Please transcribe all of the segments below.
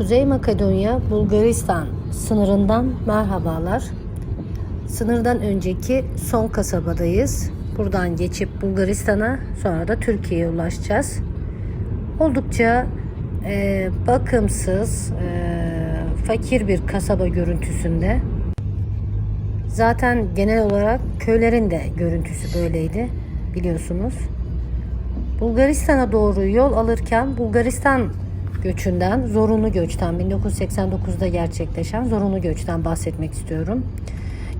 Kuzey Makedonya Bulgaristan sınırından merhabalar. Sınırdan önceki son kasabadayız. Buradan geçip Bulgaristan'a sonra da Türkiye'ye ulaşacağız. Oldukça e, bakımsız, e, fakir bir kasaba görüntüsünde. Zaten genel olarak köylerin de görüntüsü böyleydi biliyorsunuz. Bulgaristan'a doğru yol alırken Bulgaristan göçünden, zorunlu göçten 1989'da gerçekleşen zorunlu göçten bahsetmek istiyorum.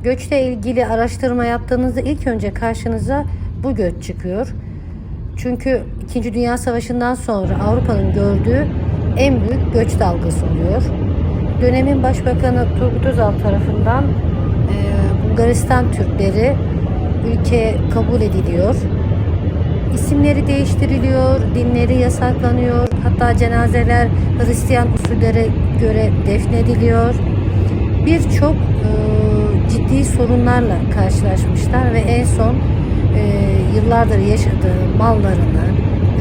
Göçle ilgili araştırma yaptığınızda ilk önce karşınıza bu göç çıkıyor. Çünkü 2. Dünya Savaşı'ndan sonra Avrupa'nın gördüğü en büyük göç dalgası oluyor. Dönemin Başbakanı Turgut Özal tarafından Bulgaristan Türkleri ülkeye kabul ediliyor. İsimleri değiştiriliyor, dinleri yasaklanıyor, hatta cenazeler Hristiyan usullere göre defnediliyor. Birçok e, ciddi sorunlarla karşılaşmışlar ve en son e, yıllardır yaşadığı mallarını,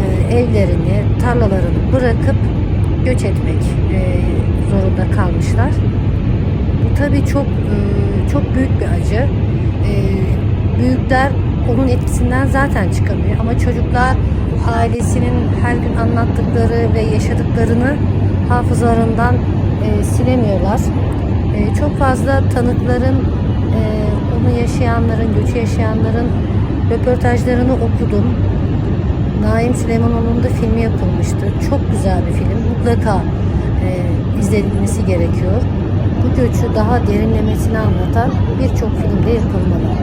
e, evlerini, tarlalarını bırakıp göç etmek e, zorunda kalmışlar. Bu tabii çok e, çok büyük bir acı. E, büyükler onun etkisinden zaten çıkamıyor ama çocuklar ailesinin her gün anlattıkları ve yaşadıklarını hafızalarından e, silemiyorlar. E, çok fazla tanıkların, e, onu yaşayanların, göçü yaşayanların röportajlarını okudum. Naim Süleymanoğlu'nun da filmi yapılmıştı. Çok güzel bir film. Mutlaka e, izlenilmesi gerekiyor. Bu göçü daha derinlemesine anlatan birçok filmde yapılmalı.